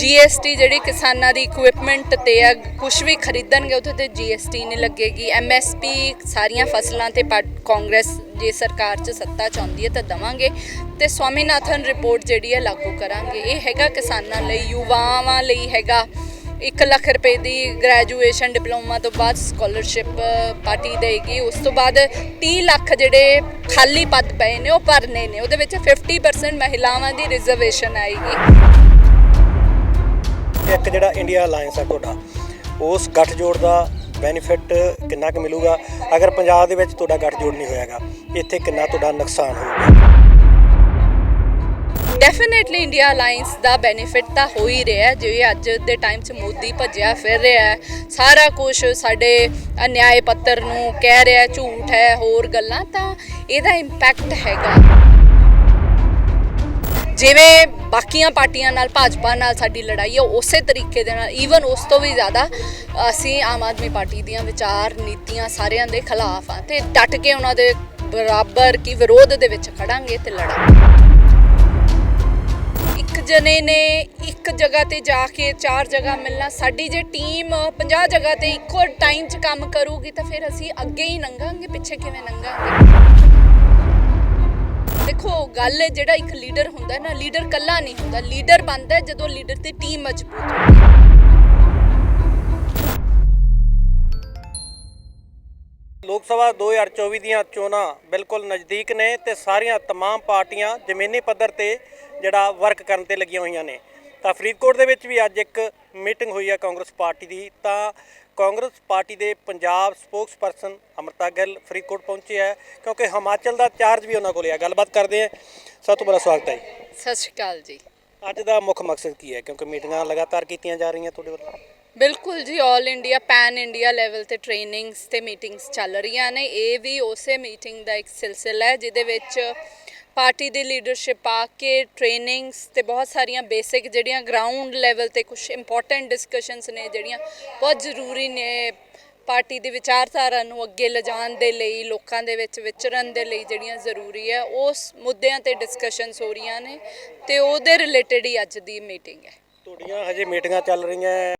GST ਜਿਹੜੀ ਕਿਸਾਨਾਂ ਦੀ equipment ਤੇ ਆ ਕੁਝ ਵੀ ਖਰੀਦਣਗੇ ਉਹਦੇ ਤੇ ਜੀਐਸਟੀ ਨਹੀਂ ਲੱਗੇਗੀ। ਐਮਐਸਪੀ ਸਾਰੀਆਂ ਫਸਲਾਂ ਤੇ ਪਾ- ਕਾਂਗਰਸ ਜੇ ਸਰਕਾਰ 'ਚ ਸੱਤਾ ਚਾਹੁੰਦੀ ਹੈ ਤਾਂ ਦਵਾਂਗੇ। ਤੇ ਸਵਾਮੀਨਾਥਨ ਰਿਪੋਰਟ ਜਿਹੜੀ ਹੈ, ਲਾਗੂ ਕਰਾਂਗੇ। ਇਹ ਹੈਗਾ ਕਿਸਾਨਾਂ ਲਈ, ਯੁਵਾਵਾਂ ਲਈ ਹੈਗਾ। 1 ਲੱਖ ਰੁਪਏ ਦੀ ਗ੍ਰੈਜੂਏਸ਼ਨ ਡਿਪਲੋਮਾ ਤੋਂ ਬਾਅਦ ਸਕਾਲਰਸ਼ਿਪ ਪਾਰਟੀ ਦੇਗੀ। ਉਸ ਤੋਂ ਬਾਅਦ 30 ਲੱਖ ਜਿਹੜੇ ਖਾਲੀ ਪਦ ਪਏ ਨੇ, ਉਹ ਭਰਨੇ ਨੇ। ਉਹਦੇ ਵਿੱਚ 50% ਮਹਿਲਾਵਾਂ ਦੀ ਰਿਜ਼ਰਵੇਸ਼ਨ ਆਏਗੀ। ਇੱਕ ਜਿਹੜਾ ਇੰਡੀਆ ਅਲਾਈਅੰਸ ਆ ਤੁਹਾਡਾ, ਉਸ ਗੱਠਜੋੜ ਦਾ ਬੈਨੀਫਿਟ ਕਿੰਨਾ ਕੁ ਮਿਲੂਗਾ? ਅਗਰ ਪੰਜਾਬ ਦੇ ਵਿੱਚ ਤੁਹਾਡਾ ਗੱਠਜੋੜ ਨਹੀਂ ਹੋਇਆਗਾ, ਇੱਥੇ ਕਿੰਨਾ ਤੁਹਾਡਾ ਨੁਕਸਾਨ ਹੋਊਗਾ? ਡੈਫੀਨਿਟਲੀ ਇੰਡੀਆ ਅਲਾਈਅੰਸ ਦਾ ਬੈਨੀਫਿਟ ਤਾਂ ਹੋ ਹੀ ਰਿਹਾ ਹੈ, ਜਿਵੇਂ ਅੱਜ ਦੇ ਟਾਈਮ 'ਚ ਮੋਦੀ ਭੱਜਿਆ ਫਿਰ ਰਿਹਾ ਹੈ। ਸਾਰਾ ਕੁਝ ਸਾਡੇ ਅਨਿਆਏ ਪੱਤਰ ਨੂੰ ਕਹਿ ਰਿਹਾ ਝੂਠ ਹੈ, ਹੋਰ ਗੱਲਾਂ ਤਾਂ ਇਹਦਾ ਇੰਪੈਕਟ ਹੈਗਾ। ਜਿਵੇਂ ਬਾਕੀਆਂ ਪਾਰਟੀਆਂ ਨਾਲ, ਭਾਜਪਾ ਨਾਲ ਸਾਡੀ ਲੜਾਈ ਹੈ, ਉਸੇ ਤਰੀਕੇ ਦੇ ਨਾਲ ਈਵਨ ਉਸ ਤੋਂ ਵੀ ਜ਼ਿਆਦਾ ਅਸੀਂ ਆਮ ਆਦਮੀ ਪਾਰਟੀ ਦੀਆਂ ਵਿਚਾਰ ਨੀਤੀਆਂ ਸਾਰਿਆਂ ਦੇ ਖਿਲਾਫ ਆ ਤੇ ਡਟ ਕੇ ਉਹਨਾਂ ਦੇ ਬਰਾਬਰ ਕੀ ਵਿਰੋਧ ਦੇ ਵਿੱਚ ਖੜਾਂਗੇ ਤੇ ਲੜਾਂਗੇ। ਇੱਕ ਜਣੇ ਨੇ ਇੱਕ ਜਗ੍ਹਾ ਤੇ ਜਾ ਕੇ ਚਾਰ ਜਗ੍ਹਾ ਮਿਲਣਾ, ਸਾਡੀ ਜੇ ਟੀਮ 50 ਜਗ੍ਹਾ ਤੇ ਇੱਕੋ ਟਾਈਮ 'ਚ ਕੰਮ ਕਰੂਗੀ ਤਾਂ ਫਿਰ ਅਸੀਂ ਅੱਗੇ ਹੀ ਲੰਘਾਂਗੇ ਪਿੱਛੇ ਕਿਵੇਂ ਲੰਘਾਂਗੇ ਦੇਖੋ ਗੱਲ ਹੈ ਜਿਹੜਾ ਇੱਕ ਲੀਡਰ ਹੁੰਦਾ ਹੈ ਨਾ ਲੀਡਰ ਕੱਲਾ ਨਹੀਂ ਹੁੰਦਾ ਲੀਡਰ ਬਣਦਾ ਹੈ ਜਦੋਂ ਲੀਡਰ ਦੀ ਟੀਮ ਮਜ਼ਬੂਤ ਹੁੰਦੀ ਹੈ ਲੋਕ ਸਭਾ 2024 ਦੀਆਂ ਚੋਣਾਂ ਬਿਲਕੁਲ ਨਜ਼ਦੀਕ ਨੇ ਤੇ ਸਾਰੀਆਂ तमाम ਪਾਰਟੀਆਂ ਜ਼ਮੀਨੀ ਪੱਧਰ ਤੇ ਜਿਹੜਾ ਵਰਕ ਕਰਨ ਤੇ ਲੱਗੀਆਂ ਹੋਈਆਂ ਨੇ ਤਾਂ ਫਰੀਦਕੋਟ ਦੇ ਵਿੱਚ ਵੀ ਅੱਜ ਇੱਕ ਮੀਟਿੰਗ ਹੋਈ ਹੈ ਕਾਂਗਰਸ ਪਾਰਟੀ ਦੀ ਤਾਂ ਕਾਂਗਰਸ ਪਾਰਟੀ ਦੇ ਪੰਜਾਬ ਸਪੋਕਸਪਰਸਨ ਅਮਰਤਾ ਗਿੱਲ ਫਰੀਦਕੋਟ ਪਹੁੰਚੇ ਹੈ ਕਿਉਂਕਿ ਹਿਮਾਚਲ ਦਾ ਚਾਰਜ ਵੀ ਉਹਨਾਂ ਕੋਲ ਹੈ। ਗੱਲਬਾਤ ਕਰਦੇ ਹਾਂ। ਸਭ ਤੋਂ ਪਹਿਲਾਂ ਸਵਾਗਤ ਹੈ ਜੀ। ਸਤਿ ਸ਼੍ਰੀ ਅਕਾਲ ਜੀ। ਅੱਜ ਦਾ ਮੁੱਖ ਮਕਸਦ ਕੀ ਹੈ? ਕਿਉਂਕਿ ਮੀਟਿੰਗਾਂ ਲਗਾਤਾਰ ਕੀਤੀਆਂ ਜਾ ਰਹੀਆਂ ਤੁਹਾਡੇ ਵੱਲੋਂ। ਬਿਲਕੁਲ ਜੀ 올 ਇੰਡੀਆ ਪੈਨ ਇੰਡੀਆ ਲੈਵਲ ਤੇ ਟ੍ਰੇਨਿੰਗਸ ਤੇ ਮੀਟਿੰਗਸ ਚੱਲ ਰਹੀਆਂ ਨੇ। ਇਹ ਵੀ ਉਸੇ ਮੀਟਿੰਗ ਦਾ ਇੱਕ ਸਿਲਸਿਲਾ ਹੈ ਜਿਹਦੇ ਵਿੱਚ ਪਾਰਟੀ ਦੀ ਲੀਡਰਸ਼ਿਪ ਆ ਕੇ ਟ੍ਰੇਨਿੰਗਸ ਤੇ ਬਹੁਤ ਸਾਰੀਆਂ ਬੇਸਿਕ ਜਿਹੜੀਆਂ ਗਰਾਊਂਡ ਲੈਵਲ ਤੇ ਕੁਝ ਇੰਪੋਰਟੈਂਟ ਡਿਸਕਸ਼ਨਸ ਨੇ ਜਿਹੜੀਆਂ ਬਹੁਤ ਜ਼ਰੂਰੀ ਨੇ ਪਾਰਟੀ ਦੀ ਵਿਚਾਰਧਾਰਾ ਨੂੰ ਅੱਗੇ ਲਿਜਾਣ ਦੇ ਲਈ, ਲੋਕਾਂ ਦੇ ਵਿੱਚ ਵਿਚਰਨ ਦੇ ਲਈ ਜਿਹੜੀਆਂ ਜ਼ਰੂਰੀ ਹੈ ਉਸ ਮੁੱਦਿਆਂ ਤੇ ਡਿਸਕਸ਼ਨਸ ਹੋ ਰਹੀਆਂ ਨੇ ਤੇ ਉਹਦੇ ਰਿਲੇਟਡ ਹੀ ਅੱਜ ਦੀ ਮੀਟਿੰਗ ਹੈ। ਤੁਹਾਡੀਆਂ ਹਜੇ ਮੀਟਿੰਗਾਂ ਚੱਲ ਰਹੀਆਂ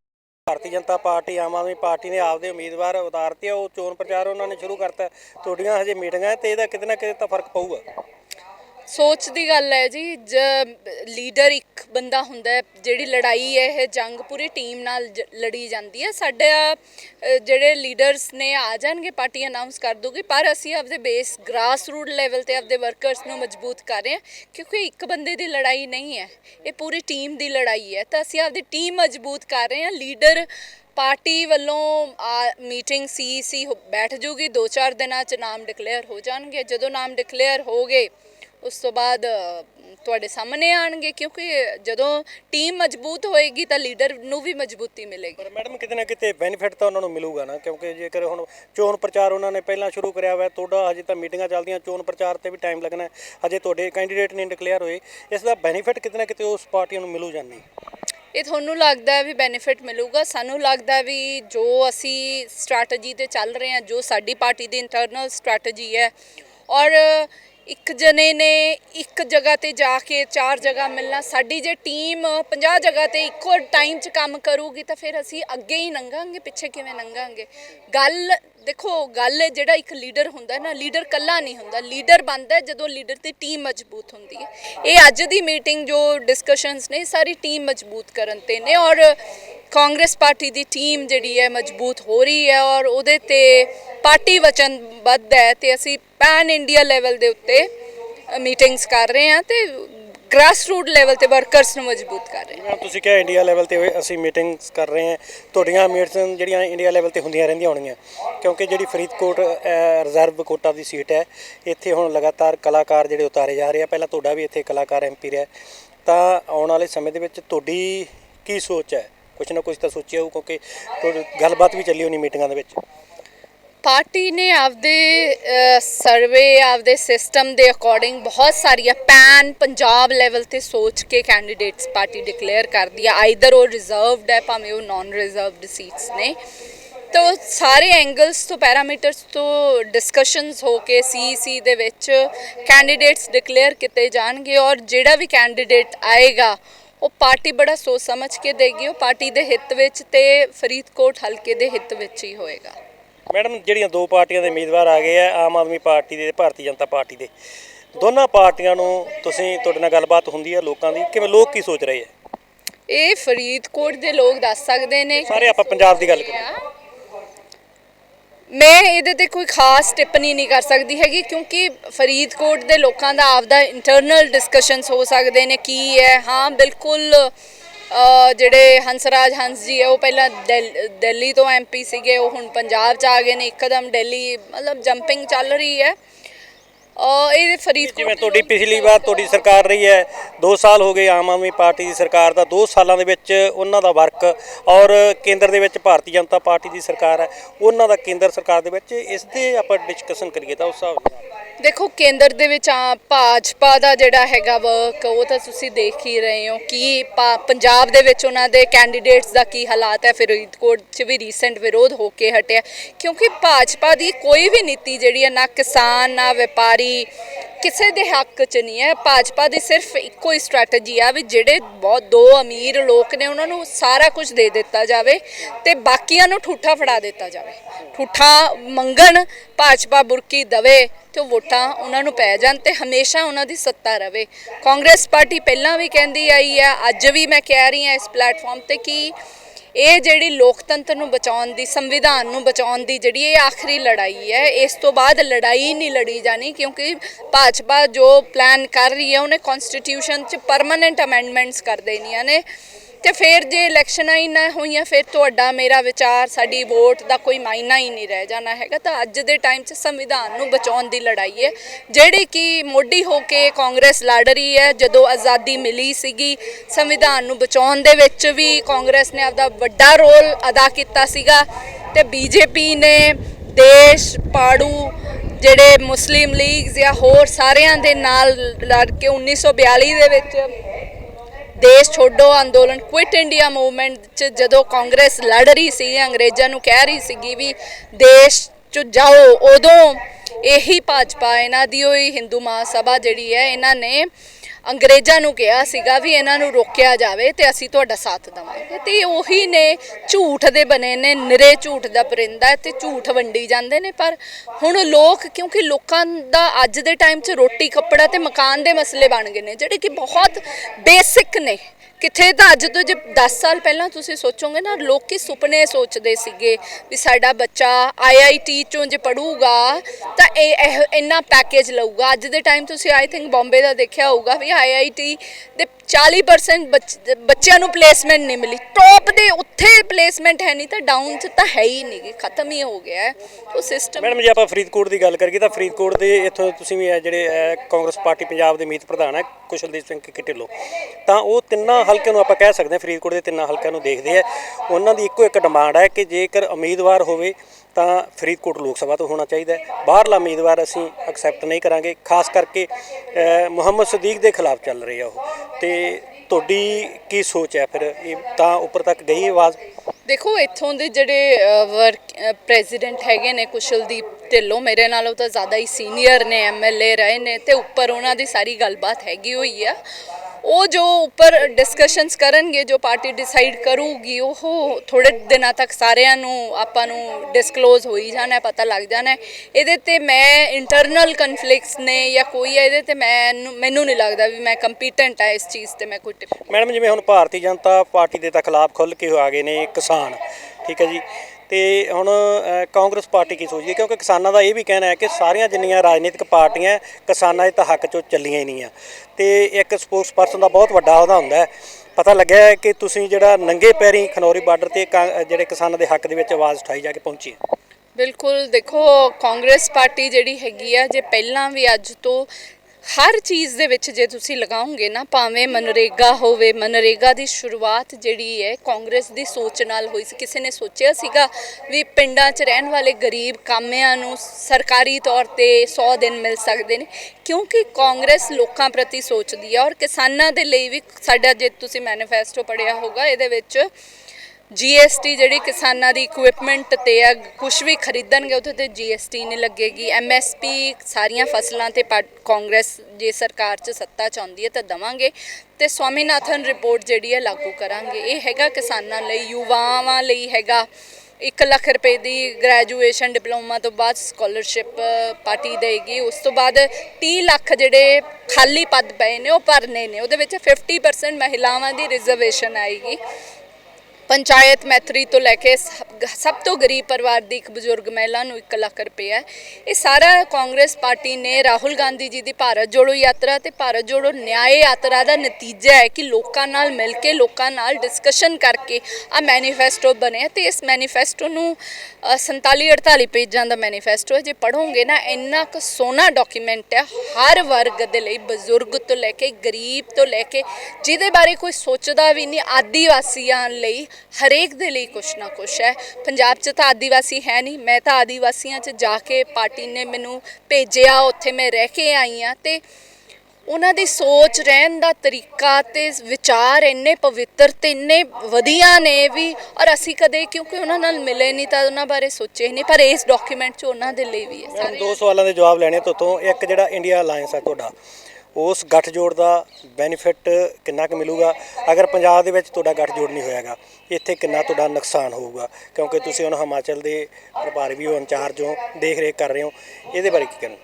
ਭਾਰਤੀ ਜਨਤਾ ਪਾਰਟੀ, ਆਮ ਆਦਮੀ ਪਾਰਟੀ ਨੇ ਆਪਦੇ ਉਮੀਦਵਾਰ ਉਤਾਰਤੇ ਉਹ ਚੋਣ ਪ੍ਰਚਾਰ ਉਹਨਾਂ ਨੇ ਸ਼ੁਰੂ ਕਰਤਾ। ਤੁਹਾਡੀਆਂ ਹਜੇ ਮੀਟਿੰਗਾਂ ਹੈ ਤੇ ਇਹਦਾ ਕਿਤੇ ਨਾ ਕਿਤੇ ਤਾਂ ਫ਼ਰਕ ਪਊਗਾ। ਸੋਚ ਦੀ ਗੱਲ ਹੈ ਜੀ, ਜ, ਲੀਡਰ ਇੱਕ ਬੰਦਾ ਹੁੰਦਾ ਹੈ, ਜਿਹੜੀ ਲੜਾਈ ਹੈ, ਇਹ ਜੰਗ ਪੂਰੀ ਟੀਮ ਨਾਲ ਜ- ਲੜੀ ਜਾਂਦੀ ਹੈ। ਸਾਡਾ ਜਿਹੜੇ ਲੀਡਰਸ ਨੇ ਆ ਜਾਣਗੇ, ਪਾਰਟੀ ਅਨਾਉਂਸ ਕਰ ਦੂਗੀ ਪਰ ਅਸੀਂ ਆਪਦੇ ਬੇਸ ਗ੍ਰਾਸ ਰੂਟ ਲੈਵਲ ਤੇ ਆਪਦੇ ਵਰਕਰਸ ਨੂੰ ਮਜ਼ਬੂਤ ਕਰ ਰਹੇ ਹਾਂ, ਕਿਉਂਕਿ ਇੱਕ ਬੰਦੇ ਦੀ ਲੜਾਈ ਨਹੀਂ ਹੈ, ਇਹ ਪੂਰੀ ਟੀਮ ਦੀ ਲੜਾਈ ਹੈ। ਤਾਂ ਅਸੀਂ ਆਪਦੀ ਟੀਮ ਮਜ਼ਬੂਤ ਕਰ ਰਹੇ ਹਾਂ, ਲੀਡਰ ਪਾਰਟੀ ਵੱਲੋਂ ਮੀਟਿੰਗ ਸੀਸੀ ਬੈਠ ਜੂਗੀ 2-4 ਦਿਨਾਂ ਚ ਨਾਮ ਡਿਕਲੇਅਰ ਹੋ ਜਾਣਗੇ। ਜਦੋਂ ਨਾਮ ਡਿਕਲੇਅਰ ਹੋ ਗਏ ਉਸ ਤੋਂ ਬਾਅਦ ਤੁਹਾਡੇ ਸਾਹਮਣੇ ਆਣਗੇ ਕਿਉਂਕਿ ਜਦੋਂ ਟੀਮ ਮਜ਼ਬੂਤ ਹੋਏਗੀ ਤਾਂ ਲੀਡਰ ਨੂੰ ਵੀ ਮਜ਼ਬੂਤੀ ਮਿਲੇਗੀ। ਪਰ ਮੈਡਮ ਕਿਤੇ ਨਾ ਕਿਤੇ ਬੈਨੀਫਿਟ ਤਾਂ ਉਹਨਾਂ ਨੂੰ ਮਿਲੂਗਾ ਨਾ ਕਿਉਂਕਿ ਜੇਕਰ ਹੁਣ ਚੋਣ ਪ੍ਰਚਾਰ ਉਹਨਾਂ ਨੇ ਪਹਿਲਾਂ ਸ਼ੁਰੂ ਕਰਿਆ ਹੋਇਆ ਤੁਹਾਡਾ ਹਜੇ ਤਾਂ ਮੀਟਿੰਗਾਂ ਚੱਲਦੀਆਂ ਚੋਣ ਪ੍ਰਚਾਰ ਤੇ ਵੀ ਟਾਈਮ ਲੱਗਣਾ ਹਜੇ ਤੁਹਾਡੇ ਕੈਂਡੀਡੇਟ ਨਹੀਂ ਡਿਕਲੇਅਰ ਹੋਏ ਇਸ ਦਾ ਬੈਨੀਫਿਟ ਕਿਤੇ ਨਾ ਕਿਤੇ ਉਸ ਪਾਰਟੀਆਂ ਨੂੰ ਮਿਲੂ ਜਾਂ ਨਹੀਂ? ਇਹ ਤੁਹਾਨੂੰ ਲੱਗਦਾ ਹੈ ਵੀ ਬੈਨੀਫਿਟ ਮਿਲੂਗਾ ਸਾਨੂੰ ਲੱਗਦਾ ਵੀ ਜੋ ਅਸੀਂ ਸਟ੍ਰੈਟਜੀ ਤੇ ਚੱਲ ਰਹੇ ਹਾਂ ਜੋ ਸਾਡੀ ਪਾਰਟੀ ਦੀ ਇੰਟਰਨਲ ਸਟ੍ਰੈਟਜੀ ਹੈ ਔਰ ਇੱਕ ਜਣੇ ਨੇ ਇੱਕ ਜਗ੍ਹਾ ਤੇ ਜਾ ਕੇ ਚਾਰ ਜਗ੍ਹਾ ਮਿਲਣਾ, ਸਾਡੀ ਜੇ ਟੀਮ 50 ਜਗ੍ਹਾ ਤੇ ਇੱਕੋ ਟਾਈਮ 'ਚ ਕੰਮ ਕਰੂਗੀ ਤਾਂ ਫਿਰ ਅਸੀਂ ਅੱਗੇ ਹੀ ਲੰਘਾਂਗੇ, ਪਿੱਛੇ ਕਿਵੇਂ ਲੰਘਾਂਗੇ? ਗੱਲ ਦੇਖੋ, ਗੱਲ ਹੈ ਜਿਹੜਾ ਇੱਕ ਲੀਡਰ ਹੁੰਦਾ ਨਾ, ਲੀਡਰ ਕੱਲਾ ਨਹੀਂ ਹੁੰਦਾ। ਲੀਡਰ ਬਣਦਾ ਜਦੋਂ ਲੀਡਰ ਦੀ ਟੀਮ ਮਜ਼ਬੂਤ ਹੁੰਦੀ ਹੈ। ਇਹ ਅੱਜ ਦੀ ਮੀਟਿੰਗ ਜੋ ਡਿਸਕਸ਼ਨਸ ਨੇ ਸਾਰੀ ਟੀਮ ਮਜ਼ਬੂਤ ਕਰਨ ਤੇ ਨੇ ਔਰ ਕਾਂਗਰਸ ਪਾਰਟੀ ਦੀ ਟੀਮ ਜਿਹੜੀ ਹੈ ਮਜ਼ਬੂਤ ਹੋ ਰਹੀ ਹੈ ਔਰ ਉਹਦੇ ਤੇ ਪਾਰਟੀ ਵਚਨਬੱਧ ਹੈ ਤੇ ਅਸੀਂ ਪੈਨ ਇੰਡੀਆ ਲੈਵਲ ਦੇ ਉੱਤੇ ਮੀਟਿੰਗਸ ਕਰ ਰਹੇ ਹਾਂ ਤੇ ਗ੍ਰਾਸ ਰੂਟ ਲੈਵਲ ਤੇ ਵਰਕਰਸ ਨੂੰ ਮਜ਼ਬੂਤ ਕਰ ਰਹੇ ਹਾਂ ਜਿਵੇਂ ਤੁਸੀਂ ਕਿਹਾ ਇੰਡੀਆ ਲੈਵਲ ਤੇ ਅਸੀਂ ਮੀਟਿੰਗਸ ਕਰ ਰਹੇ ਹਾਂ। ਤੁਹਾਡੀਆਂ ਮੀਟਿੰਗਸ ਜਿਹੜੀਆਂ ਇੰਡੀਆ ਲੈਵਲ ਤੇ ਹੁੰਦੀਆਂ ਰਹਿੰਦੀਆਂ ਹੋਣਗੀਆਂ। ਕਿਉਂਕਿ ਜਿਹੜੀ ਫਰੀਦਕੋਟ ਰਿਜ਼ਰਵ ਕੋਟਾ ਦੀ ਸੀਟ ਹੈ, ਇੱਥੇ ਹੁਣ ਲਗਾਤਾਰ ਕਲਾਕਾਰ ਜਿਹੜੇ ਉਤਾਰੇ ਜਾ ਰਹੇ ਆ। ਪਹਿਲਾਂ ਤੁਹਾਡਾ ਵੀ ਇੱਥੇ ਕਲਾਕਾਰ ਐਮਪੀ ਰਿਹਾ ਤਾਂ ਆਉਣ ਵਾਲੇ ਸਮੇਂ ਦੇ ਵਿੱਚ ਤੁਹਾਡੀ ਕੀ ਸੋਚ ਹੈ? ਕੁਛ ਨਾ ਕੁਛ ਤਾਂ ਸੋਚਿਆ ਹੋਊ, ਕਿਉਂਕਿ ਤੁਹਾਡੀ ਗੱਲਬਾਤ ਵੀ ਚੱਲੀ ਹੋਣੀ ਮੀਟਿੰਗਾਂ ਦੇ ਵਿੱਚ। ਪਾਰਟੀ ਨੇ ਆਪਦੇ ਸਰਵੇ, ਆਪਦੇ ਸਿਸਟਮ ਦੇ ਅਕੋਰਡਿੰਗ ਬਹੁਤ ਸਾਰੀਆਂ ਪੈਨ ਪੰਜਾਬ ਲੈਵਲ ਤੇ ਸੋਚ ਕੇ ਕੈਂਡੀਡੇਟਸ ਪਾਰਟੀ ਡਿਕਲੇਅਰ ਕਰਦੀ ਹੈ ਆਈਦਰ ਉਹ ਰਿਜ਼ਰਵਡ ਹੈ, ਭਾਵੇਂ ਉਹ ਨਾਨ ਰਿਜ਼ਰਵਡ ਸੀਟਸ ਨੇ। ਤਾਂ ਸਾਰੇ ਐਂਗਲਸ ਤੋਂ ਪੈਰਾਮੀਟਰਸ ਤੋਂ ਡਿਸਕਸ਼ਨਸ ਹੋ ਕੇ ਸੀਸੀ ਦੇ ਵਿੱਚ ਕੈਂਡੀਡੇਟਸ ਡਿਕਲੇਅਰ ਕੀਤੇ ਜਾਣਗੇ ਔਰ ਜਿਹੜਾ ਵੀ ਕੈਂਡੀਡੇਟ ਆਏਗਾ, ਉਹ ਪਾਰਟੀ ਬੜਾ ਸੋਚ ਸਮਝ ਕੇ ਦੇਗੀ। ਉਹ ਪਾਰਟੀ ਦੇ ਹਿੱਤ ਵਿੱਚ ਤੇ ਫਰੀਦਕੋਟ ਹਲਕੇ ਦੇ ਹਿੱਤ ਵਿੱਚ ਹੀ ਹੋਏਗਾ। ਮੈਡਮ ਜਿਹੜੀਆਂ ਦੋ ਪਾਰਟੀਆਂ ਦੇ ਉਮੀਦਵਾਰ ਆ ਗਏ ਆ ਆਮ ਆਦਮੀ ਪਾਰਟੀ ਦੇ ਤੇ ਭਾਰਤੀ ਜਨਤਾ ਪਾਰਟੀ ਦੇ। ਦੋਨਾਂ ਪਾਰਟੀਆਂ ਨੂੰ ਤੁਸੀਂ ਤੁਹਾਡੇ ਨਾਲ ਗੱਲਬਾਤ ਹੁੰਦੀ ਹੈ ਲੋਕਾਂ ਦੀ। ਕਿਵੇਂ ਲੋਕ ਕੀ ਸੋਚ ਰਹੇ ਆ? ਇਹ ਫਰੀਦਕੋਟ ਦੇ ਲੋਕ ਦੱਸ ਸਕਦੇ ਨੇ। ਸਾਰੇ ਆਪਾਂ ਪੰਜਾਬ ਦੀ ਗੱਲ ਕਰੀਏ। ਮੈਂ ਇਹਦੇ ਤੇ ਕੋਈ ਖਾਸ ਟਿੱਪਣੀ ਨਹੀਂ ਕਰ ਸਕਦੀ ਹੈਗੀ ਕਿਉਂਕਿ ਫਰੀਦਕੋਟ ਦੇ ਲੋਕਾਂ ਦਾ ਆਪਦਾ ਇੰਟਰਨਲ ਡਿਸਕਸ਼ਨਸ ਹੋ ਸਕਦੇ ਨੇ ਕੀ ਹੈ? ਹਾਂ ਬਿਲਕੁਲ ਜਿਹੜੇ ਹੰਸਰਾਜ ਹੰਸ ਜੀ ਹੈ ਉਹ ਪਹਿਲਾਂ ਦਿੱਲ- ਤੋਂ ਐਮਪੀ ਸੀਗੇ ਉਹ ਹੁਣ ਪੰਜਾਬ ਚ ਆ ਗਏ ਨੇ ਇੱਕਦਮ ਦਿੱਲੀ ਮਤਲਬ ਜੰਪਿੰਗ ਚੱਲ ਰਹੀ ਹੈ। ਇਹ ਫਰੀਦਕੋਟ ਜਿਵੇਂ ਤੁਹਾਡੀ ਪਿਛਲੀ ਵਾਰ ਤੁਹਾਡੀ ਸਰਕਾਰ ਰਹੀ ਹੈ 2 ਸਾਲ ਹੋ ਗਏ ਆਮ ਆਦਮੀ ਪਾਰਟੀ ਦੀ ਸਰਕਾਰ ਦਾ 2 ਸਾਲਾਂ ਦੇ ਵਿੱਚ ਉਹਨਾਂ ਦਾ ਵਰਕ ਔਰ ਕੇਂਦਰ ਦੇ ਵਿੱਚ ਭਾਰਤੀ ਜਨਤਾ ਪਾਰਟੀ ਦੀ ਸਰਕਾਰ ਹੈ ਉਹਨਾਂ ਦਾ ਕੇਂਦਰ ਸਰਕਾਰ ਦੇ ਵਿੱਚ ਇਸ ਦੇ ਆਪਾਂ ਡਿਸਕਸ਼ਨ ਕਰੀਏ ਤਾਂ ਉਸ ਹਿਸਾਬ ਨਾਲ। ਦੇਖੋ, ਕੇਂਦਰ ਦੇ ਵਿੱਚ ਆ ਭਾਜਪਾ ਦਾ ਜਿਹੜਾ ਹੈਗਾ ਵਰਕ ਉਹ ਤਾਂ ਤੁਸੀਂ ਦੇਖ ਹੀ ਰਹੇ ਹੋ ਕਿ ਪਾ- ਪੰਜਾਬ ਦੇ ਵਿੱਚ ਉਹਨਾਂ ਦੇ ਕੈਂਡੀਡੇਟਸ ਦਾ ਕੀ ਹਾਲਾਤ ਹੈ, ਫਰੀਦਕੋਟ 'ਚ ਵੀ ਰੀਸੈਂਟ ਵਿਰੋਧ ਹੋ ਕੇ ਹਟਿਆ। ਕਿਉਂਕਿ ਭਾਜਪਾ ਦੀ ਕੋਈ ਵੀ ਨੀਤੀ ਜਿਹੜੀ ਹੈ, ਨਾ ਕਿਸਾਨ, ਨਾ ਵਪਾਰੀ ਕਿਸੇ ਦੇ ਹੱਕ 'ਚ ਨਹੀਂ ਹੈ। ਭਾਜਪਾ ਦੀ ਸਿਰਫ ਇੱਕੋ ਹੀ ਸਟ੍ਰੈਟਜੀ ਆ ਵੀ ਜਿਹੜੇ ਬਹੁਤ ਦੋ ਅਮੀਰ ਲੋਕ ਨੇ, ਉਹਨਾਂ ਨੂੰ ਸਾਰਾ ਕੁਝ ਦੇ ਦਿੱਤਾ ਜਾਵੇ ਤੇ ਬਾਕੀਆਂ ਨੂੰ ਠੂਠਾ ਫੜਾ ਦਿੱਤਾ ਜਾਵੇ। ਠੂਠਾ ਮੰਗਣ, ਭਾਜਪਾ ਬੁਰਕੀ ਦਵੇ ਤੇ ਉਹ ਵੋਟਾਂ ਉਹਨਾਂ ਨੂੰ ਪੈ ਜਾਣ ਤੇ ਹਮੇਸ਼ਾ ਉਹਨਾਂ ਦੀ ਸੱਤਾ ਰਵੇ। ਕਾਂਗਰਸ ਪਾਰਟੀ ਪਹਿਲਾਂ ਵੀ ਕਹਿੰਦੀ ਆਈ ਆ, ਅੱਜ ਵੀ ਮੈਂ ਕਹਿ ਰਹੀ ਹਾਂ ਇਸ ਪਲੇਟਫਾਰਮ ਤੇ ਕਿ ਇਹ ਜਿਹੜੀ ਲੋਕਤੰਤਰ ਨੂੰ ਬਚਾਉਣ ਦੀ, ਸੰਵਿਧਾਨ ਨੂੰ ਬਚਾਉਣ ਦੀ ਜਿਹੜੀ ਇਹ ਆਖਰੀ ਲੜਾਈ ਹੈ, ਇਸ ਤੋਂ ਬਾਅਦ ਲੜਾਈ ਨਹੀਂ ਲੜੀ ਜਾਣੀ ਕਿਉਂਕਿ ਭਾਜਪਾ ਜੋ ਪਲਾਨ ਕਰ ਰਹੀ ਹੈ, ਉਹਨੇ ਕਨਸਟੀਟਿਊਸ਼ਨ 'ਚ ਪਰਮਨੈਂਟ ਅਮੈਂਡਮੈਂਟਸ ਕਰ ਦੇਣੀਆਂ ਨੇ। ਤੇ ਫਿਰ ਜੇ ਇਲੈਕਸ਼ਨਾਂ ਹੀ ਨਾ ਹੋਈਆਂ, ਫਿਰ ਤੁਹਾਡਾ ਮੇਰਾ ਵਿਚਾਰ, ਸਾਡੀ ਵੋਟ ਦਾ ਕੋਈ ਮਾਇਨਾ ਹੀ ਨਹੀਂ ਰਹਿ ਜਾਣਾ ਹੈਗਾ। ਤਾਂ ਅੱਜ ਦੇ ਟਾਈਮ 'ਚ ਸੰਵਿਧਾਨ ਨੂੰ ਬਚਾਉਣ ਦੀ ਲੜਾਈ ਹੈ। ਜਿਹੜੀ ਕਿ ਮੋਢੀ ਹੋ ਕੇ ਕਾਂਗਰਸ ਲੜ ਰਹੀ ਹੈ, ਜਦੋਂ ਆਜ਼ਾਦੀ ਮਿਲੀ ਸੀਗੀ, ਸੰਵਿਧਾਨ ਨੂੰ ਬਚਾਉਣ ਦੇ ਵਿੱਚ ਵੀ ਕਾਂਗਰਸ ਨੇ ਆਪਦਾ ਵੱਡਾ ਰੋਲ ਅਦਾ ਕੀਤਾ ਸੀਗਾ ਤੇ ਬੀਜੇਪੀ ਨੇ ਦੇਸ਼, ਪਾੜੂ ਜਿਹੜੇ ਮੁਸਲਿਮ ਲੀਗਸ ਜਾਂ ਹੋਰ ਸਾਰਿਆਂ ਦੇ ਨਾਲ ਲੜ ਕੇ 1942 ਦੇ ਵਿੱਚ ਦੇਸ਼ ਛੋਡੋ ਅੰਦੋਲਨ ਕੁਇਟ ਇੰਡੀਆ ਮੂਵਮੈਂਟ ਚ ਜਦੋਂ ਕਾਂਗਰਸ ਲੜ ਰਹੀ ਸੀ ਅੰਗਰੇਜ਼ਾਂ ਨੂੰ ਕਹਿ ਰਹੀ ਸੀਗੀ ਵੀ ਦੇਸ਼ ਚ ਜਾਓ, ਉਦੋਂ ਇਹੀ ਭਾਜਪਾ, ਇਹਨਾਂ ਦੀ ਹੋਈ ਹਿੰਦੂ ਮਹਾਸਭਾ ਜਿਹੜੀ ਹੈ, ਇਹਨਾਂ ਨੇ ਅੰਗਰੇਜ਼ਾਂ ਨੂੰ ਕਿਹਾ ਸੀਗਾ ਵੀ ਇਹਨਾਂ ਨੂੰ ਰੋਕਿਆ ਜਾਵੇ ਤੇ ਅਸੀਂ ਤੁਹਾਡਾ ਸਾਥ ਦੇਵਾਂਗੇ। ਤੇ ਉਹੀ ਨੇ ਝੂਠ ਦੇ ਬਣੇ ਨੇ, ਨਿਰੇ ਝੂਠ ਦਾ ਪਰਿੰਦਾ ਹੈ ਤੇ ਝੂਠ ਵੰਡੀ ਜਾਂਦੇ ਨੇ। ਪਰ ਹੁਣ ਲੋਕ, ਕਿਉਂਕਿ ਲੋਕਾਂ ਦਾ ਅੱਜ ਦੇ ਟਾਈਮ 'ਚ ਰੋਟੀ, ਕੱਪੜਾ ਤੇ ਮਕਾਨ ਦੇ ਮਸਲੇ ਬਣ ਗਏ ਨੇ, ਜਿਹੜੇ ਕਿ ਬਹੁਤ ਬੇਸਿਕ ਨੇ। ਕਿੱਥੇ ਤਾਂ ਅੱਜ ਤੋਂ ਜੇ 10 ਸਾਲ ਪਹਿਲਾਂ ਤੁਸੀਂ ਸੋਚੋਗੇ ਨਾ ਲੋਕੀ ਸੁਪਨੇ ਸੋਚਦੇ ਸੀਗੇ ਵੀ ਸਾਡਾ ਬੱਚਾ ਆਈਆਈਟੀ ਚੋਂ ਜੇ ਪੜੂਗਾ ਤਾਂ ਇਹ ਇੰਨਾ ਪੈਕੇਜ ਲਊਗਾ। ਅੱਜ ਦੇ ਟਾਈਮ ਤੁਸੀਂ ਆਈ ਥਿੰਕ ਬੰਬੇ ਦਾ ਦੇਖਿਆ ਹੋਊਗਾ ਵੀ ਆਈਆਈਟੀ ਦੇ 40% ਬੱਚ- ਬੱਚਿਆਂ ਨੂੰ ਪਲੇਸਮੈਂਟ ਨਹੀਂ ਮਿਲੀ। ਟੌਪ ਦੇ ਉੱਥੇ ਪਲੇਸਮੈਂਟ ਹੈ ਨਹੀਂ ਤਾਂ ਡਾਊਨ 'ਚ ਤਾਂ ਹੈ ਹੀ ਨਹੀਂ ਖਤਮ ਹੀ ਹੋ ਗਿਆ ਹੈ। ਉਹ ਸਿਸਟਮ ਮੈਡਮ ਜੇ ਆਪਾਂ ਫਰੀਦਕੋਟ ਦੀ ਗੱਲ ਕਰੀਏ ਤਾਂ ਫਰੀਦਕੋਟ ਦੇ ਇੱਥੋਂ ਤੁਸੀਂ ਵੀ ਹੈ ਜਿਹੜੇ ਅਹ, ਕਾਂਗਰਸ ਪਾਰਟੀ ਪੰਜਾਬ ਦੇ ਮੀਤ ਪ੍ਰਧਾਨ ਹੈ ਕੁਸ਼ਲਦੀਪ ਸਿੰਘ ਕਿੱਕੀ ਢਿੱਲੋਂ ਤਾਂ ਉਹ ਤਿੰਨਾਂ ਹਲਕਿਆਂ ਨੂੰ ਆਪਾਂ ਕਹਿ ਸਕਦੇ ਹਾਂ, ਫਰੀਦਕੋਟ ਦੇ ਤਿੰਨਾਂ ਹਲਕਿਆਂ ਨੂੰ ਦੇਖਦੇ ਆ ਉਹਨਾਂ ਦੀ ਇੱਕੋ ਇੱਕ ਡਿਮਾਂਡ ਹੈ ਕਿ ਜੇਕਰ ਉਮੀਦਵਾਰ ਹੋਵੇ ਤਾਂ ਫਰੀਦਕੋਟ ਲੋਕ ਸਭਾ ਤੋਂ ਹੋਣਾ ਚਾਹੀਦਾ ਹੈ। ਬਾਹਰਲਾ ਉਮੀਦਵਾਰ ਅਸੀਂ ਐਕਸੈਪਟ ਨਹੀਂ ਕਰਾਂਗੇ, ਖਾਸ ਕਰਕੇ ਮੁਹੰਮਦ ਸਦੀਕ ਦੇ ਖਿਲਾਫ ਚੱਲ ਰਹੀ ਆ ਉਹ। ਤੇ ਤੁਹਾਡੀ ਕੀ ਸੋਚ ਹੈ ਫਿਰ? ਇਹ ਤਾਂ ਉੱਪਰ ਤੱਕ ਗਈ ਆਵਾਜ਼? ਦੇਖੋ, ਇੱਥੋਂ ਦੇ ਜਿਹੜੇ ਵਰਕ ਪ੍ਰੈਜ਼ੀਡੈਂਟ ਹੈਗੇ ਨੇ ਕੁਸ਼ਲਦੀਪ ਢਿੱਲੋਂ, ਮੇਰੇ ਨਾਲੋਂ ਤਾਂ ਜ਼ਿਆਦਾ ਹੀ ਸੀਨੀਅਰ ਨੇ ਐਮਐਲਏ ਰਹੇ ਨੇ ਤੇ ਉੱਪਰ ਉਹਨਾਂ ਦੀ ਸਾਰੀ ਗੱਲਬਾਤ ਹੈਗੀ ਹੋਈ ਆ। ਉਹ ਜੋ ਉੱਪਰ ਡਿਸਕਸ਼ਨਸ ਕਰਨਗੇ, ਜੋ ਪਾਰਟੀ ਡਿਸਾਈਡ ਕਰੂਗੀ, ਉਹ ਥੋੜੇ ਦਿਨਾਂ ਤੱਕ ਸਾਰਿਆਂ ਨੂੰ, ਆਪਾਂ ਨੂੰ ਡਿਸਕਲੋਜ਼ ਹੋਈ ਜਾਣਾ, ਪਤਾ ਲੱਗ ਜਾਣਾ। ਇਹਦੇ ਤੇ ਮੈਂ ਇੰਟਰਨਲ ਕਨਫਲਿਕਟਸ ਨੇ ਜਾਂ ਕੋਈ ਹੈ ਇਹਦੇ ਤੇ ਮੈਂ ਮੈਨੂੰ ਨਹੀਂ ਲੱਗਦਾ ਵੀ ਮੈਂ ਕੰਪੀਟੈਂਟ ਆ ਇਸ ਚੀਜ਼ ਤੇ ਮੈਂ ਕੋਈ ਮੈਡਮ, ਜਿਵੇਂ ਹੁਣ ਭਾਰਤੀ ਜਨਤਾ ਪਾਰਟੀ ਦੇ ਤਾਂ ਖਿਲਾਫ ਖੁੱਲ ਕੇ ਆ ਗਏ ਨੇ ਕਿਸਾਨ, ਠੀਕ ਹੈ ਜੀ। ਤੇ ਹੁਣ ਕਾਂਗਰਸ ਪਾਰਟੀ ਕੀ ਸੋਚਦੀ ਹੈ? ਕਿਉਂਕਿ ਕਿਸਾਨਾਂ ਦਾ ਇਹ ਵੀ ਕਹਿਣਾ ਹੈ ਕਿ ਸਾਰੀਆਂ ਜਿੰਨੀਆਂ ਰਾਜਨੀਤਿਕ ਪਾਰਟੀਆਂ ਕਿਸਾਨਾਂ ਦੇ ਤਾਂ ਹੱਕ ਚੋਂ ਚੱਲੀਆਂ ਹੀ ਨਹੀਂ ਆ। ਤੇ ਇੱਕ ਸਪੋਕਸ ਪਰਸਨ ਦਾ ਬਹੁਤ ਵੱਡਾ ਉਹਦਾ ਹੁੰਦਾ ਪਤਾ ਲੱਗਿਆ ਕਿ ਤੁਸੀਂ ਜਿਹੜਾ ਨੰਗੇ ਪੈਰੀ ਖਨੌਰੀ ਬਾਰਡਰ ਤੇ ਕਾਂ- ਜਿਹੜੇ ਕਿਸਾਨਾਂ ਦੇ ਹੱਕ ਦੇ ਵਿੱਚ ਆਵਾਜ਼ ਉਠਾਈ ਜਾ ਕੇ ਪਹੁੰਚੀ ਹੈ। ਬਿਲਕੁਲ, ਦੇਖੋ, ਕਾਂਗਰਸ ਪਾਰਟੀ ਜਿਹੜੀ ਹੈਗੀ ਆ, ਜੇ ਪਹਿਲਾਂ ਵੀ ਅੱਜ ਤੋਂ ਹਰ ਚੀਜ਼ ਦੇ ਵਿੱਚ ਜੇ ਤੁਸੀਂ ਲਗਾਓਗੇ ਨਾ, ਭਾਵੇਂ ਮਨਰੇਗਾ ਹੋਵੇ, ਮਨਰੇਗਾ ਦੀ ਸ਼ੁਰੂਆਤ ਜਿਹੜੀ ਹੈ, ਕਾਂਗਰਸ ਦੀ ਸੋਚ ਨਾਲ ਹੋਈ ਸੀ। ਕਿਸੇ ਨੇ ਸੋਚਿਆ ਸੀਗਾ ਵੀ ਪਿੰਡਾਂ 'ਚ ਰਹਿਣ ਵਾਲੇ ਗਰੀਬ ਕਾਮਿਆਂ ਨੂੰ ਸਰਕਾਰੀ ਤੌਰ ਤੇ 100 ਦਿਨ ਮਿਲ ਸਕਦੇ ਨੇ, ਕਿਉਂਕਿ ਕਾਂਗਰਸ ਲੋਕਾਂ ਪ੍ਰਤੀ ਸੋਚਦੀ ਹੈ ਔਰ ਕਿਸਾਨਾਂ ਦੇ ਲਈ ਵੀ ਸਾਡਾ ਜੇ ਤੁਸੀਂ ਮੈਨੀਫੈਸਟੋ ਪੜਿਆ ਹੋਗਾ ਇਹਦੇ ਵਿੱਚ ਜੀਐਸਟੀ ਜਿਹੜੀ ਕਿਸਾਨਾਂ ਦੀ ਇਕਵਿਪਮੈਂਟ ਤੇ ਆ ਕੁਝ ਵੀ ਖਰੀਦਣਗੇ ਉਹਦੇ ਤੇ ਜੀਐਸਟੀ ਨਹੀਂ ਲੱਗੇਗੀ। ਐਮਐਸਪੀ ਸਾਰੀਆਂ ਫਸਲਾਂ ਤੇ ਪਾ- ਕਾਂਗਰਸ ਜੇ ਸਰਕਾਰ 'ਚ ਸੱਤਾ ਚਾਹੁੰਦੀ ਹੈ ਤਾਂ ਦਵਾਂਗੇ। ਤੇ ਸਵਾਮੀਨਾਥਨ ਰਿਪੋਰਟ ਜਿਹੜੀ ਹੈ ਲਾਗੂ ਕਰਾਂਗੇ। ਇਹ ਹੈਗਾ ਕਿਸਾਨਾਂ ਲਈ, ਯੁਵਾਵਾਂ ਲਈ ਹੈਗਾ। 1 ਲੱਖ ਰੁਪਏ ਦੀ ਗ੍ਰੈਜੂਏਸ਼ਨ ਡਿਪਲੋਮਾ ਤੋਂ ਬਾਅਦ ਸਕਾਲਰਸ਼ਿਪ ਪਾਰਟੀ ਦੇਗੀ। ਉਸ ਤੋਂ ਬਾਅਦ 30 ਲੱਖ ਜਿਹੜੇ ਖਾਲੀ ਪਦ ਪਏ ਨੇ, ਉਹ ਭਰਨੇ ਨੇ। ਉਹਦੇ ਵਿੱਚ 50% ਮਹਿਲਾਵਾਂ ਦੀ ਰਿਜ਼ਰਵੇਸ਼ਨ ਆਏਗੀ। ਪੰਚਾਇਤ ਮੈਤਰੀ ਤੋਂ ਲੈ ਕੇ ਸਭ ਸਭ ਤੋਂ ਗਰੀਬ ਪਰਿਵਾਰ ਦੀ ਇੱਕ ਬਜ਼ੁਰਗ ਮਹਿਲਾ ਨੂੰ 1 ਲੱਖ ਰੁਪਏ ਹੈ। ਇਹ ਸਾਰਾ ਕਾਂਗਰਸ ਪਾਰਟੀ ਨੇ ਰਾਹੁਲ ਗਾਂਧੀ ਜੀ ਦੀ ਭਾਰਤ ਜੋੜੋ ਯਾਤਰਾ ਤੇ ਭਾਰਤ ਜੋੜੋ ਨਿਆਏ ਯਾਤਰਾ ਦਾ ਨਤੀਜਾ ਹੈ ਕਿ ਲੋਕਾਂ ਨਾਲ ਮਿਲ ਕੇ, ਲੋਕਾਂ ਨਾਲ ਡਿਸਕਸ਼ਨ ਕਰਕੇ ਆ ਮੈਨੀਫੈਸਟੋ ਬਣਿਆ ਤੇ ਇਸ ਮੈਨੀਫੈਸਟੋ ਨੂੰ 47 48 ਪੇਜਾਂ ਦਾ ਮੈਨੀਫੈਸਟੋ ਹੈ। ਜੇ ਪੜੋਗੇ ਨਾ, ਇੰਨਾ ਕੁ ਸੋਹਣਾ ਡਾਕੂਮੈਂਟ ਹੈ ਹਰ ਵਰਗ ਦੇ ਲਈ, ਬਜ਼ੁਰਗ ਤੋਂ ਲੈ ਕੇ, ਗਰੀਬ ਤੋਂ ਲੈ ਕੇ, ਜਿਹਦੇ ਬਾਰੇ ਕੋਈ ਸੋਚਦਾ ਵੀ ਨਹੀਂ, ਆਦੀਵਾਸੀਆਂ ਲਈ ਹਰੇਕ ਦੇ ਲਈ ਕੁਛ ਨਾ ਕੁਛ ਹੈ। ਪੰਜਾਬ 'ਚ ਤਾਂ ਆਦੀਵਾਸੀ ਹੈ ਨਹੀਂ। ਮੈਂ ਤਾਂ ਆਦੀਵਾਸੀਆਂ 'ਚ ਜਾ ਕੇ ਪਾਰਟੀ ਨੇ ਮੈਨੂੰ ਭੇਜਿਆ, ਉੱਥੇ ਮੈਂ ਰਹਿ ਕੇ ਆਈ ਹਾਂ ਤੇ ਉਹਨਾਂ ਦੀ ਸੋਚ, ਰਹਿਣ ਦਾ ਤਰੀਕਾ ਤੇ ਵਿਚਾਰ ਇੰਨੇ ਪਵਿੱਤਰ ਤੇ ਇੰਨੇ ਵਧੀਆ ਨੇ ਵੀ ਔਰ ਅਸੀਂ ਕਦੇ ਕਿਉਂਕਿ ਉਹਨਾਂ ਨਾਲ ਮਿਲੇ ਨਹੀਂ ਤਾਂ ਉਹਨਾਂ ਬਾਰੇ ਸੋਚੇ ਨਹੀਂ, ਪਰ ਇਸ ਡਾਕੂਮੈਂਟ 'ਚ ਉਹਨਾਂ ਦੇ ਲਈ ਵੀ ਹੈ। ਮੈਂ ਦੋ ਸਵਾਲਾਂ ਦੇ ਜਵਾਬ ਲੈਣੇ ਤੋਂ ਇੱਕ ਜਿਹੜਾ ਇੰਡੀਆ ਅਲਾਈਅੰਸ ਆ ਤੁਹਾਡਾ ਉਸ ਗੱਠਜੋੜ ਦਾ ਬੈਨੀਫਿਟ ਕਿੰਨਾ ਕੁ ਮਿਲੂਗਾ? ਅਗਰ ਪੰਜਾਬ ਦੇ ਵਿੱਚ ਤੁਹਾਡਾ ਗੱਠਜੋੜ ਨਹੀਂ ਹੋਇਆਗਾ, ਇੱਥੇ ਕਿੰਨਾ ਤੁਹਾਡਾ ਨੁਕਸਾਨ ਹੋਊਗਾ? ਕਿਉਂਕਿ ਤੁਸੀਂ ਹੁਣ ਹਿਮਾਚਲ ਦੇ ਪ੍ਰਭਾਰੀ ਵੀ ਹੋ, ਇੰਚਾਰਜ ਹੋ ਦੇਖ ਰੇਖ ਕਰ ਰਹੇ ਹੋ, ਇਹਦੇ ਬਾਰੇ ਕੀ ਕਹਿਣਾ?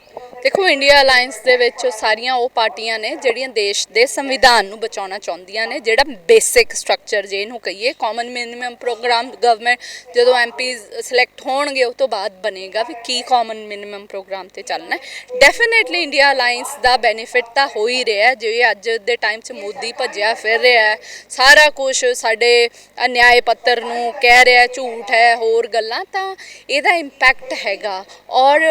ਦੇਖੋ ਇੰਡੀਆ ਅਲਾਈਅੰਸ ਦੇ ਵਿੱਚ ਸਾਰੀਆਂ ਉਹ ਪਾਰਟੀਆਂ ਨੇ ਜਿਹੜੀਆਂ ਦੇਸ਼ ਦੇ ਸੰਵਿਧਾਨ ਨੂੰ ਬਚਾਉਣਾ ਚਾਹੁੰਦੀਆਂ ਨੇ ਜਿਹੜਾ ਬੇਸਿਕ ਸਟਰਕਚਰ ਜੇ ਇਹਨੂੰ ਕਹੀਏ ਕਾਮਨ ਮਿਨੀਮਮ ਪ੍ਰੋਗਰਾਮ ਗਵਰਨਮੈਂਟ ਜਦੋਂ ਐਮਪੀਜ਼ ਸਿਲੈਕਟ ਹੋਣਗੇ ਉਹ ਤੋਂ ਬਾਅਦ ਬਣੇਗਾ ਵੀ ਕੀ ਕਾਮਨ ਮਿਨੀਮਮ ਪ੍ਰੋਗਰਾਮ ਤੇ ਚੱਲਣਾ ਹੈ। ਡੈਫੀਨਿਟਲੀ ਇੰਡੀਆ ਅਲਾਈਅੰਸ ਦਾ ਬੈਨੀਫਿਟ ਤਾਂ ਹੋ ਹੀ ਰਿਹਾ ਹੈ, ਜਿਵੇਂ ਅੱਜ ਦੇ ਟਾਈਮ 'ਚ ਮੋਦੀ ਭੱਜਿਆ ਫਿਰ ਰਿਹਾ ਸਾਰਾ ਕੁਝ ਸਾਡੇ ਅਨਿਆਏ ਪੱਤਰ ਨੂੰ ਕਹਿ ਰਿਹਾ ਝੂਠ ਹੈ ਹੋਰ ਗੱਲਾਂ ਤਾਂ ਇਹਦਾ ਇੰਪੈਕਟ ਹੈਗਾ। ਔਰ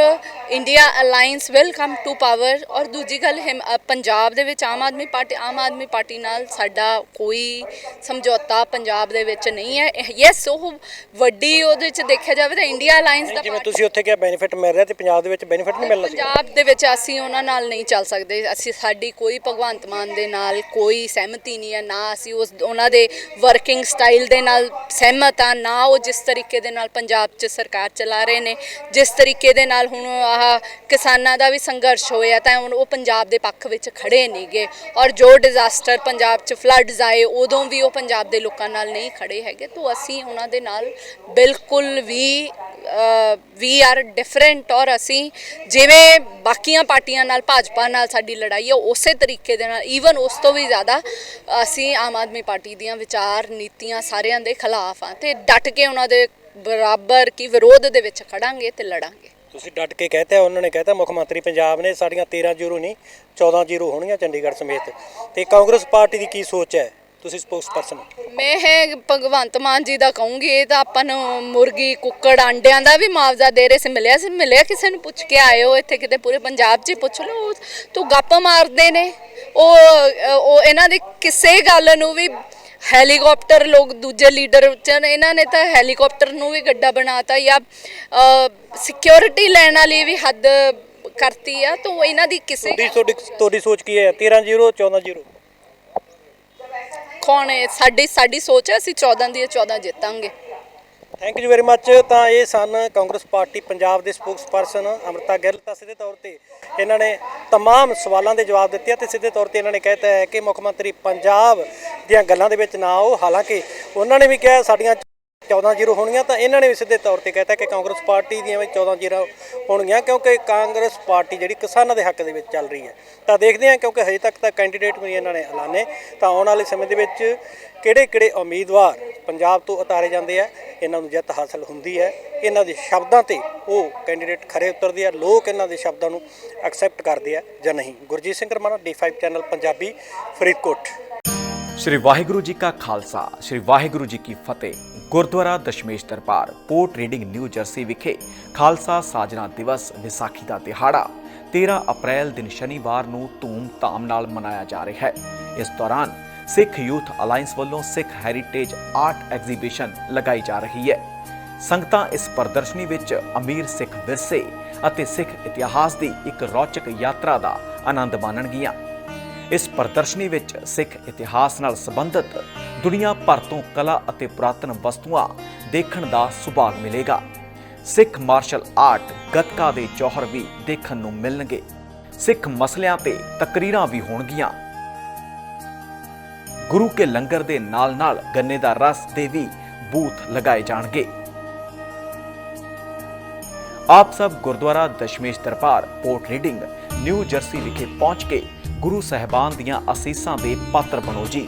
India alliance will come to power ਔਰ ਦੂਜੀ ਗੱਲ ਹਿਮ- ਪੰਜਾਬ ਦੇ ਵਿੱਚ ਆਮ ਆਦਮੀ ਪਾਰਟੀ ਆਮ ਆਦਮੀ ਪਾਰਟੀ ਨਾਲ ਸਾਡਾ ਕੋਈ ਸਮਝੌਤਾ ਪੰਜਾਬ ਦੇ ਵਿੱਚ ਨਹੀਂ ਹੈ। ਯੈਸ ਉਹ ਵੱਡੀ ਉਹਦੇ ਵਿੱਚ ਦੇਖਿਆ ਜਾਵੇ ਤਾਂ ਇੰਡੀਆ ਅਲਾਈਅੰਸ ਦਾ ਜਿਵੇਂ ਤੁਸੀਂ ਉੱਥੇ ਕਿਹਾ ਬੈਨੀਫਿਟ ਮਿਲ ਰਿਹਾ ਤੇ ਪੰਜਾਬ ਦੇ ਵਿੱਚ ਬੈਨੀਫਿਟ ਨਹੀਂ ਮਿਲਣਾ ਪੰਜਾਬ ਦੇ ਵਿੱਚ ਅਸੀਂ ਉਹਨਾਂ ਨਾਲ ਨਹੀਂ ਚੱਲ ਸਕਦੇ। ਅਸੀਂ ਸਾਡੀ ਕੋਈ ਭਗਵੰਤ ਮਾਨ ਦੇ ਨਾਲ ਕੋਈ ਸਹਿਮਤੀ ਨਹੀਂ ਹੈ। ਨਾ ਅਸੀਂ ਉਸ ਉਹਨਾਂ ਦੇ ਵਰਕਿੰਗ ਸਟਾਈਲ ਦੇ ਨਾਲ ਸਹਿਮਤ ਆ ਨਾ ਉਹ ਜਿਸ ਤਰੀਕੇ ਦੇ ਨਾਲ ਪੰਜਾਬ 'ਚ ਸਰਕਾਰ ਚਲਾ ਰਹੇ ਨੇ ਜਿਸ ਤਰੀਕੇ ਦੇ ਨਾਲ ਹੁਣ ਆਹ ਕਿਸਾਨਾਂ ਦਾ ਵੀ ਸੰਘਰਸ਼ ਹੋਇਆ ਤਾਂ ਹੁਣ ਉਹ ਪੰਜਾਬ ਦੇ ਪੱਖ ਵਿੱਚ ਖੜੇ ਨਹੀਂਗੇ ਔਰ ਜੋ ਡਿਜ਼ਾਸਟਰ ਪੰਜਾਬ 'ਚ ਫਲੱਡਸ ਆਏ, ਉਦੋਂ ਵੀ ਉਹ ਪੰਜਾਬ ਦੇ ਲੋਕਾਂ ਨਾਲ ਨਹੀਂ ਖੜੇ ਹੈਗੇ। ਤਾਂ ਅਸੀਂ ਉਹਨਾਂ ਦੇ ਨਾਲ ਬਿਲਕੁਲ ਵੀ ਵੀ ਆਰ ਡਿਫਰੈਂਟ ਔਰ ਅਸੀਂ ਜਿਵੇਂ ਬਾਕੀਆਂ ਪਾਰਟੀਆਂ ਨਾਲ, ਭਾਜਪਾ ਨਾਲ ਸਾਡੀ ਲੜਾਈ ਹੈ ਉਸੇ ਤਰੀਕੇ ਦੇ ਨਾਲ ਈਵਨ ਉਸ ਤੋਂ ਵੀ ਜ਼ਿਆਦਾ ਅਸੀਂ ਆਮ ਆਦਮੀ ਪਾਰਟੀ ਦੀਆਂ ਵਿਚਾਰ ਨੀਤੀਆਂ ਸਾਰਿਆਂ ਦੇ ਖਿਲਾਫ ਆ। ਤੇ ਡਟ ਕੇ ਉਹਨਾਂ ਦੇ ਬਰਾਬਰ ਕੀ ਵਿਰੋਧ ਦੇ ਵਿੱਚ ਖੜਾਂਗੇ ਤੇ ਲੜਾਂਗੇ। ਤੁਸੀਂ ਡਟ ਕੇ ਕਹਿਤਾ, ਉਹਨਾਂ ਨੇ ਕਹਿਤਾ, ਮੁੱਖ ਮੰਤਰੀ ਪੰਜਾਬ ਨੇ ਸਾਡੀਆਂ 13 ਜ਼ੀਰੋ ਨਹੀਂ 14 ਜ਼ੀਰੋ ਹੋਣਗੀਆਂ ਚੰਡੀਗੜ੍ਹ ਸਮੇਤ। ਤੇ ਕਾਂਗਰਸ ਪਾਰਟੀ ਦੀ ਕੀ ਸੋਚ ਹੈ? ਤੁਸੀਂ ਸਪੋਕਸਪਰਸਨ ਮੈਂ ਹੈ ਭਗਵੰਤ ਮਾਨ ਜੀ ਦਾ ਕਹੂੰਗੀ, ਇਹ ਤਾਂ ਆਪਾਂ ਨੂੰ ਮੁਰਗੀ, ਕੁੱਕੜ ਅੰਡਿਆਂ ਦਾ ਵੀ ਮੁਆਵਜ਼ਾ ਦੇ ਰਹੇ ਸੀ, ਮਿਲਿਆ ਸੀ, ਮਿਲਿਆ ਕਿਸੇ ਨੂੰ ਪੁੱਛ ਕੇ ਆਏ ਹੋ ਇੱਥੇ ਕਿਤੇ ਪੂਰੇ ਪੰਜਾਬ 'ਚ ਪੁੱਛ ਲਓ, ਤੂੰ ਗੱਪ ਮਾਰਦੇ ਨੇ। ਉਹ ਉਹ ਇਹਨਾਂ ਦੀ ਕਿਸੇ ਗੱਲ ਨੂੰ ਵੀ ਹੈਲੀਕਾਪਟਰ ਲੋਕ ਦੂਜੇ ਲੀਡਰ ਚ ਇਹਨਾਂ ਨੇ ਤਾਂ ਹੈਲੀਕਾਪਟਰ ਨੂੰ ਵੀ ਗੱਡਾ ਬਣਾਤਾ ਜਾਂ ਸਿਕਿਉਰਿਟੀ ਲੈਣ ਵਾਲੀ ਵੀ ਹੱਦ ਕਰਤੀ ਆ। ਤਾਂ ਇਹਨਾਂ ਦੀ ਕਿਸੇ ਤੁਹਾਡੀ ਤੁਹਾਡੀ ਤੁਹਾਡੀ ਸੋਚ ਕੀ ਹੈ? 13 ਜ਼ੀਰੋ 14 ਜ਼ੀਰੋ? ਕੌਣ ਹੈ? ਸਾਡੀ ਸਾਡੀ ਸੋਚ ਹੈ ਅਸੀਂ 14 ਦੀ 14 ਜਿੱਤਾਂਗੇ। ਥੈਂਕ ਯੂ ਵੈਰੀ ਮੱਚ ਤਾਂ ਇਹ ਸਨ ਕਾਂਗਰਸ ਪਾਰਟੀ ਪੰਜਾਬ ਦੇ ਸਪੋਕਸਪਰਸਨ ਅਮਰਤਾ ਗਿੱਲ ਤਾਂ ਸਿੱਧੇ ਤੌਰ ਤੇ ਇਹਨਾਂ ਨੇ तमाम ਸਵਾਲਾਂ ਦੇ ਜਵਾਬ ਦਿੱਤੇ ਆ ਤੇ ਸਿੱਧੇ ਤੌਰ ਤੇ ਇਹਨਾਂ ਨੇ ਕਹਿਤਾ ਹੈ ਕਿ ਮੁੱਖ ਮੰਤਰੀ ਪੰਜਾਬ ਦੀਆਂ ਗੱਲਾਂ ਦੇ ਵਿੱਚ ਨਾ ਆਓ ਹਾਲਾਂਕਿ ਉਹਨਾਂ ਨੇ ਵੀ ਕਿਹਾ ਸਾਡੀਆਂ 14 ਜ਼ੀਰੋ ਹੋਣਗੀਆਂ ਤਾਂ ਇਹਨਾਂ ਨੇ ਵੀ ਸਿੱਧੇ ਤੌਰ ਤੇ ਕਹਿਤਾ ਕਿ ਕਾਂਗਰਸ ਪਾਰਟੀ ਦੀਆਂ ਵੀ 14 ਜ਼ੀਰੋ ਹੋਣਗੀਆਂ ਕਿਉਂਕਿ ਕਾਂਗਰਸ ਪਾਰਟੀ ਜਿਹੜੀ ਕਿਸਾਨਾਂ ਦੇ ਹੱਕ ਦੇ ਵਿੱਚ ਚੱਲ ਰਹੀ ਹੈ। ਤਾਂ ਦੇਖਦੇ ਹਾਂ ਕਿਉਂਕਿ ਹਜੇ ਤੱਕ ਤਾਂ ਕੈਂਡੀਡੇਟ ਵੀ ਇਹਨਾਂ ਨੇ ਐਲਾਨੇ ਤਾਂ ਆਉਣ ਵਾਲੇ ਸਮੇਂ ਦੇ ਵਿੱਚ ਕਿਹੜੇ ਕਿਹੜੇ ਉਮੀਦਵਾਰ ਪੰਜਾਬ ਤੋਂ ਉਤਾਰੇ ਜਾਂਦੇ ਆ, ਇਹਨਾਂ ਨੂੰ ਜਿੱਤ ਹਾਸਲ ਹੁੰਦੀ ਹੈ। ਇਹਨਾਂ ਦੇ ਸ਼ਬਦਾਂ ਤੇ ਉਹ ਕੈਂਡੀਡੇਟ ਖਰੇ ਉਤਰਦੇ ਆ, ਲੋਕ ਇਹਨਾਂ ਦੇ ਸ਼ਬਦਾਂ ਨੂੰ ਐਕਸੈਪਟ ਕਰਦੇ ਆ ਜਾਂ ਨਹੀਂ। Gurjeet Singh Ramana D5 channel Punjabi Faridkot. ਸ਼੍ਰੀ ਵਾਹਿਗੁਰੂ ਜੀ ਕਾ ਖਾਲਸਾ, ਸ਼੍ਰੀ ਵਾਹਿਗੁਰੂ ਜੀ ਕੀ ਫਤਿਹ। Gurdwara Dashmesh Darbar, Port Reading New Jersey ਵਿਖੇ ਖਾਲਸਾ ਸਾਜਨਾ ਦਿਵਸ ਵਿਸਾਖੀ ਦਾ ਦਿਹਾੜਾ 13 ਅਪ੍ਰੈਲ ਦਿਨ ਸ਼ਨੀਵਾਰ ਨੂੰ ਧੂਮ-ਧਾਮ ਨਾਲ ਮਨਾਇਆ ਜਾ ਰਿਹਾ ਹੈ। ਇਸ ਦੌਰਾਨ ਸਿੱਖ ਯੂਥ ਅਲਾਈਅੰਸ ਵੱਲੋਂ ਸਿੱਖ ਹੈਰੀਟੇਜ ਆਰਟ ਐਗਜ਼ੀਬਿਸ਼ਨ ਲਗਾਈ ਜਾ ਰਹੀ ਹੈ। ਸੰਗਤਾਂ ਇਸ ਪ੍ਰਦਰਸ਼ਨੀ ਵਿੱਚ ਅਮੀਰ ਸਿੱਖ ਵਿਰਸੇ ਅਤੇ ਸਿੱਖ ਇਤਿਹਾਸ ਦੀ ਇੱਕ ਰੌਚਕ ਯਾਤਰਾ ਦਾ ਆਨੰਦ ਮਾਣਨਗੀਆਂ। ਇਸ ਪ੍ਰਦਰਸ਼ਨੀ ਵਿੱਚ ਸਿੱਖ ਇਤਿਹਾਸ ਨਾਲ ਸੰਬੰਧਿਤ ਦੁਨੀਆ ਭਰ ਤੋਂ ਕਲਾ ਅਤੇ ਪੁਰਾਤਨ ਵਸਤੂਆਂ ਦੇਖਣ ਦਾ ਸੁਭਾਗ ਮਿਲੇਗਾ। ਸਿੱਖ ਮਾਰਸ਼ਲ ਆਰਟ ਗੱਤਕਾ ਦੇ ਜੌਹਰ ਵੀ ਦੇਖਣ ਨੂੰ ਮਿਲਣਗੇ। ਸਿੱਖ ਮਸਲਿਆਂ ਤੇ ਤਕਰੀਰਾਂ ਵੀ ਹੋਣਗੀਆਂ। ਗੁਰੂ ਕੇ ਲੰਗਰ ਦੇ ਨਾਲ-ਨਾਲ ਗੰਨੇ ਦਾ ਰਸ ਦੇ ਵੀ ਬੂਥ ਲਗਾਏ ਜਾਣਗੇ। ਆਪ ਸਭ Gurdwara Dashmesh Darbar Port Reading New Jersey ਵਿਖੇ ਪਹੁੰਚ ਕੇ ਗੁਰੂ ਸਹਿਬਾਨ ਦੀਆਂ ਅਸੀਸਾਂ ਦੇ ਪਾਤਰ ਬਣੋ ਜੀ।